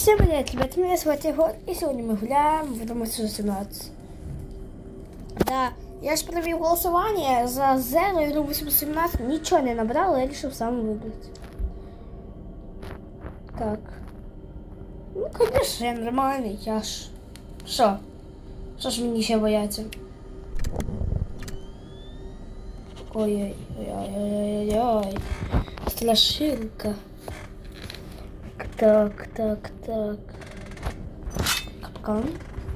Всем привет, ребят, меня зовут Егор, и сегодня мы гуляем в Дому 17. Да, я ж провів голосування за Зеро і Дому 17, нічого не набрала, я вирішив сам вибрати. Так. Ну, конечно, нормальний, я ж. Що? Що ж мені ще бояться? Ой-ой-ой-ой-ой-ой. Страшилка. Так, так, так. Капкан.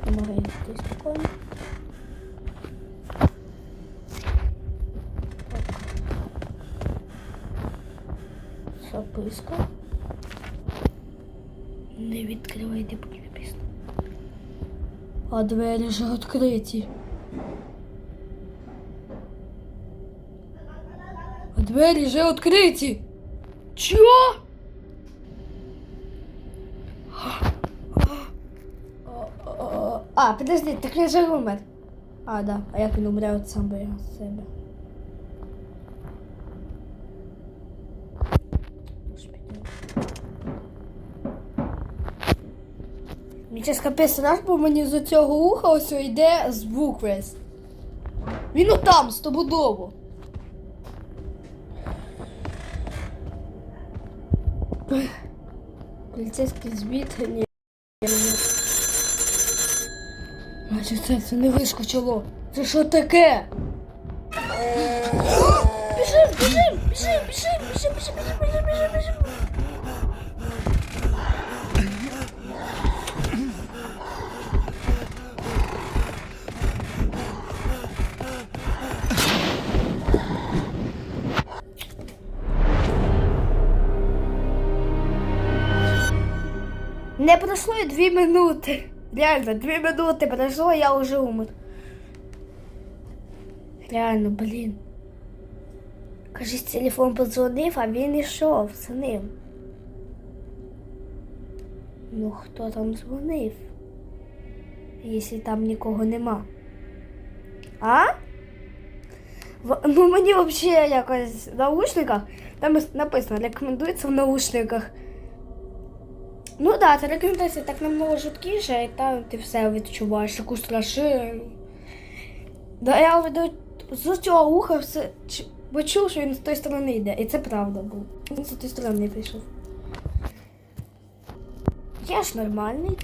Помогай здесь спокойно. Так. Записка. Не відкривайте, поки написано. А двері вже відкриті. А двері вже відкриті. Чого? Подожди, так я же умер. А, да. А як він умре от сам би я себе. Мені зараз капець страх, бо мені з цього уха ось йде звук весь. Він отам, стобудово. Поліцейський збіт. Ні. Значить, це, це не вискочило. Це що таке? Біжим, біжим, біжим, біжим, біжим, біжим, біжим, біжим, біжим, біжим. Не пройшло і дві минути. Реально, дві минути пройшло, я вже умер. Реально, блін. Кажись, телефон подзвонив, а він йшов за ним. Ну, хто там дзвонив? Якщо там нікого нема. А? В- ну мені взагалі якось в наушниках, там написано, рекомендується в наушниках. Ну да, це рекомендація так намного жорсткіше, і там ти все відчуваєш, таку страшину. Да, я веду з цього уха все бо чув, що він з тої сторони йде. І це правда був. Він з тої сторони прийшов. Я ж нормальний.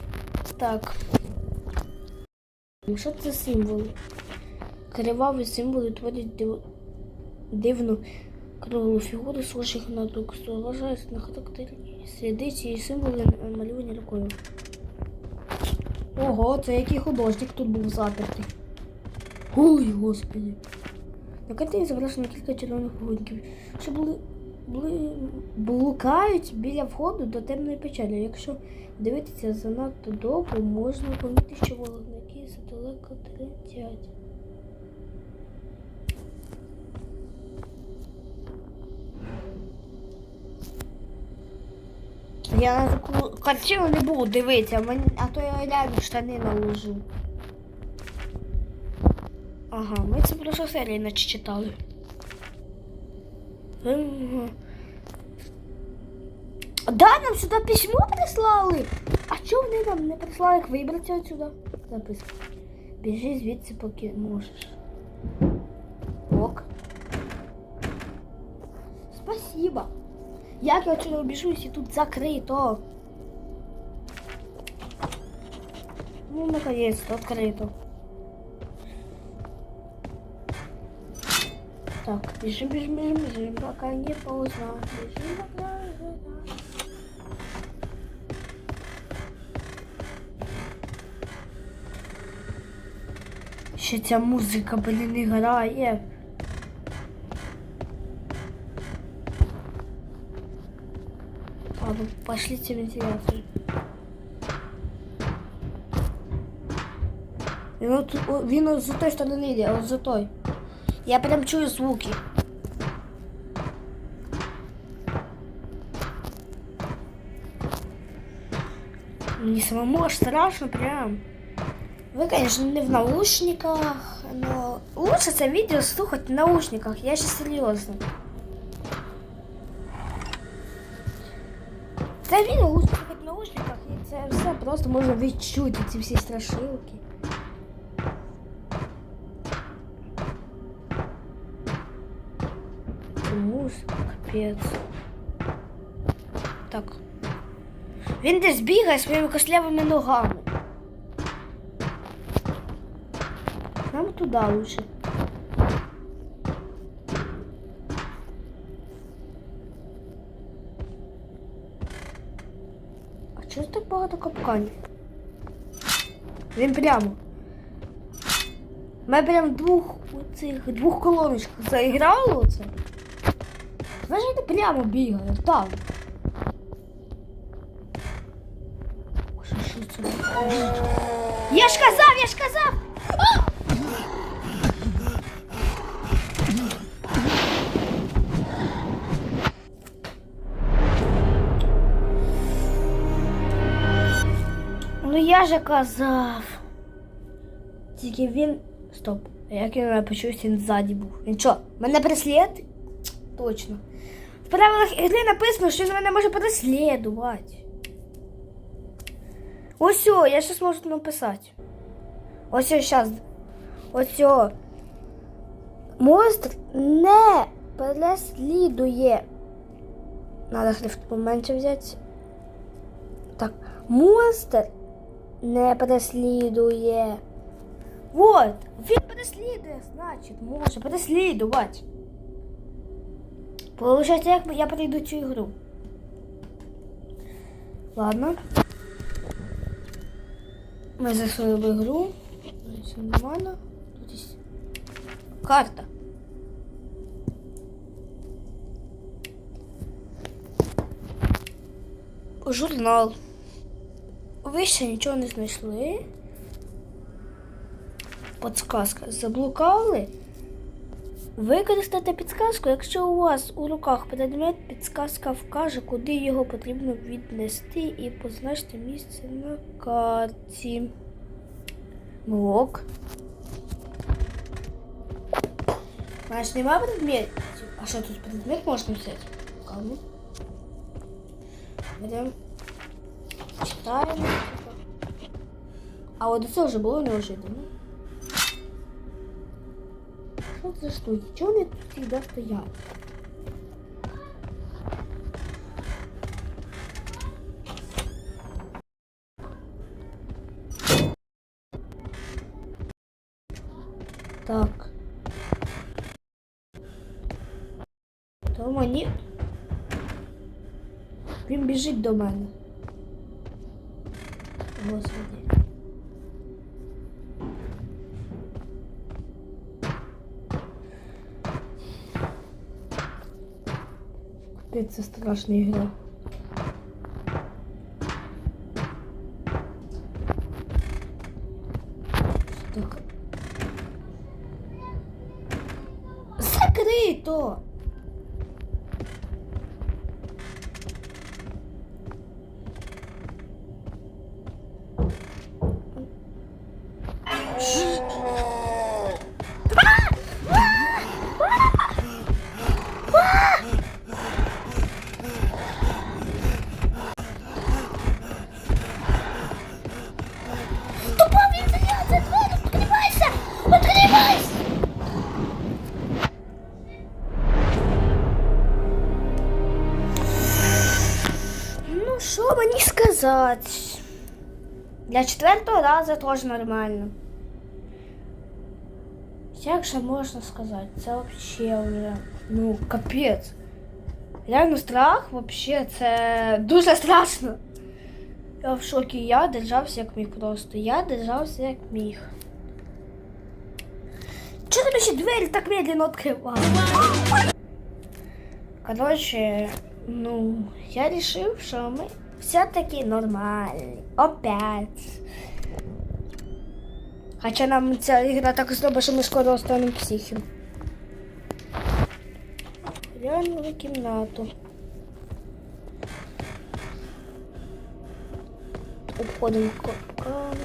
Так. Що це символи? Криваві символи творять див... дивну круглу фігуру, схожих на друг, що вважається на характерні сліди цієї символи малювані рукою. Ого, це який художник тут був запертий. Ой, господи. На картині зображено кілька червоних вогоньків, що були, були, блукають біля входу до темної печері. Якщо дивитися занадто довго, можна помітити, що вогники задалеко третять. Я на таку картину не буду дивитися, а то я реально штани наложу. Ага, ми це прошлу серію наче читали. Да, нам сюди письмо прислали. А чого вони нам не прислали, як вибрати отсюди? Записка. Біжи звідси, поки можеш. Ок. Спасибо. Як я отсюда убіжу, якщо тут закрито? Ну, наконец-то открыто. Так, бежим, бежим, бежим, бежим, пока не поздно. Бежим, пока. Ще ця музика, блін, не грає. пошлите вентиляцию. Він, от, о, він от з той сторони йде, а от з той. Я прям чую звуки. Мені самому аж страшно прям. Ви, конечно, не в наушниках, но лучше це відео слухати в наушниках, я ще серйозно. Це відео лучше слухати в наушниках, і це просто можна відчути ці всі страшилки. Мус, капець. Так. Він десь бігає своїми кослявими ногами. Нам туди лучше. Чого так багато капканів? Він прямо. Ми прям в двох цих двох колоночках заіграли оце. Значить, прямо бігає, там. Я ж казав, я ж казав! Же казав. Тільки він. Стоп. Як я не він ззаді був. Він що, мене преслідує? Точно. В правилах гри написано, що він мене може переслідувати. Ось, о, я щас можу написати. Ось ось зараз. Ось. о. Монстр не переслідує. Надо шрифт поменше взяти. Так, монстр не переслідує. Вот, він переслідує, значить, може переслідувати. Получається, як я пройду цю ігру. Ладно. Ми в ігру. Все нормально. Тут є карта. Журнал. Ви ще нічого не знайшли. Подсказка. Заблукали? Використати підсказку, якщо у вас у руках предмет, підсказка вкаже, куди його потрібно віднести і позначте місце на карті. Ок. Знаєш, нема предметів? А що тут предмет можна взяти? Кому? Беремо. Читаємо. А от це вже було неожиданно. Що це за штуки? Чого вони тут завжди стоять? Так. То мені. Він біжить до мене. Господи. Капець, це страшна ігра. Що мені сказати? Для четвертого разу теж нормально. Як же можна сказати? Це взагалі вже, ну, капець. Реально страх, взагалі, це дуже страшно. Я в шокі, я держався як міг просто. Я держався як міг. Чого тобі ще двері так медленно відкривали? Короче, ну, я решил, что мы все-таки нормальні. Опять. Хоча нам ця ігра так зробить, що ми скоро станемо психом. Реально в кімнату. Обходимо капкан.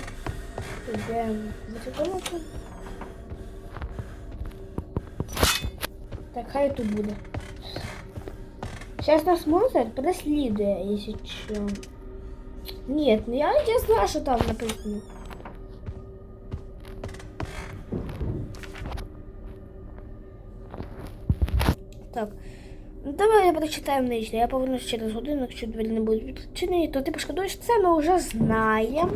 Йдемо в цю комнату. Так, хай тут буде. Сейчас нас монстр преследує, якщо що. Нет, ну я, я знаю, что там написано. Так. Ну давай я прочитаю нижнє. Я повернусь через годину, якщо двері не будуть відчинені, то ти пошкодуєш це, ми вже знаємо.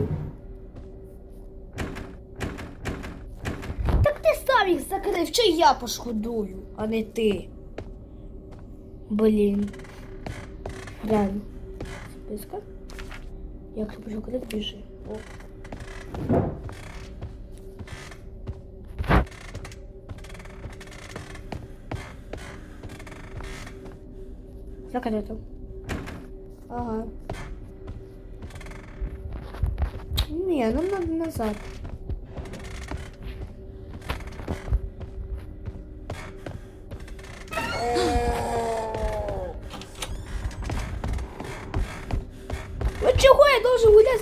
Так ти сам їх закрив, чи я пошкодую, а не ти. Блін. Реально. Списка. Якщо почав крити, біжи. О. Закрито. Ага. Не, нам надо назад.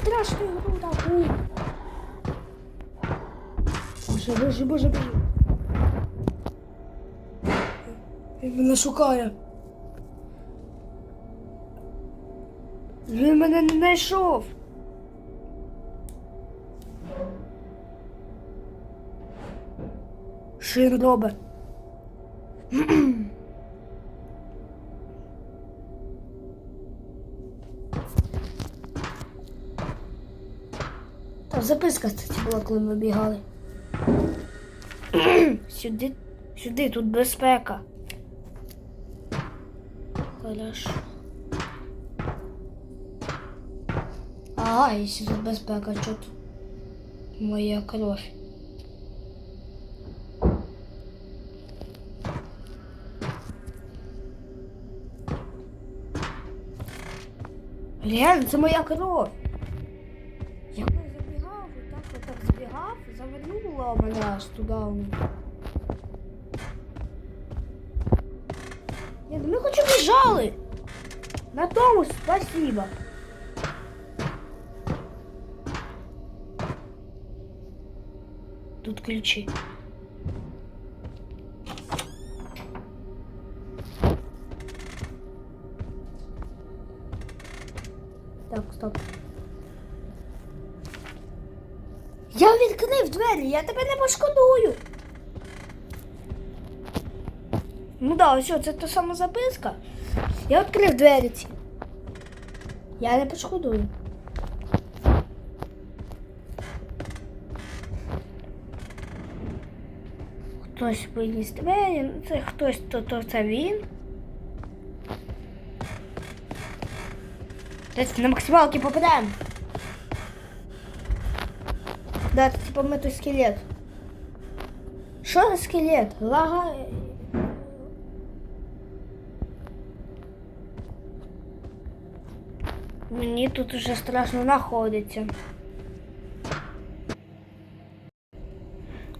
Страшную игру такую? Боже, боже, боже, боже. Він мене шукає. Він мене не знайшов. Він робить? записка, кстати, була, коли ми бігали. сюди, сюди, тут безпека. Хорошо. Ага, если тут безпека, что тут? Моя кровь. Реально, це моя кров. Завернула мене аж туди. Ні, ну ми хоч біжали. На тому спасибо. Тут ключи. Я тебе не пошкодую. Ну да, ось це та сама записка. Я відкрив двері ці. Я не пошкодую. Хтось виніс двері, ну це хтось, то, то це він. Десь на максималки попадаємо. Да, це типа ми той скелет. Що за скелет? Лага. Мені тут уже страшно знаходиться.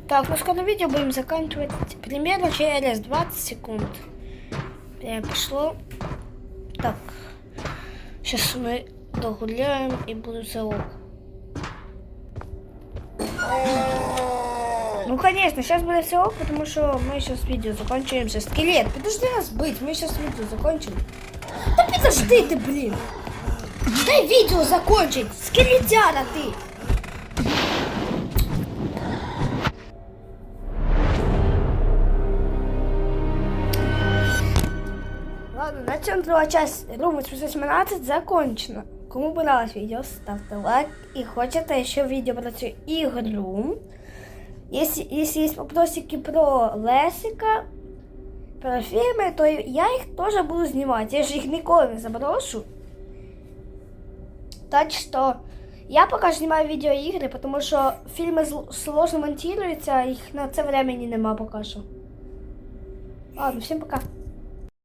Так, ну скоро видео будем заканчивать примерно через 20 секунд. Время пошло. Так. Сейчас мы догуляем и будет залог. Ну, конечно, сейчас будет все потому что мы сейчас видео закончим. Сейчас скелет, подожди нас быть, мы сейчас видео закончим. Да подожди ты, блин! Дай видео закончить! Скелетяра ты! Ладно, на цьому друга часть Румы 18 закончена. Кому понравилось видео, ставьте лайк. И хочете еще видео про цю игру. Если, если есть вопросики про Лесика, про фильмы, то я их тоже буду снимать. Я же их ніколи не заброшу. Так что я пока снимаю видеоигры, потому что фильмы зл- сложно монтируются, а их на це времени нема пока що. Ладно, всем пока.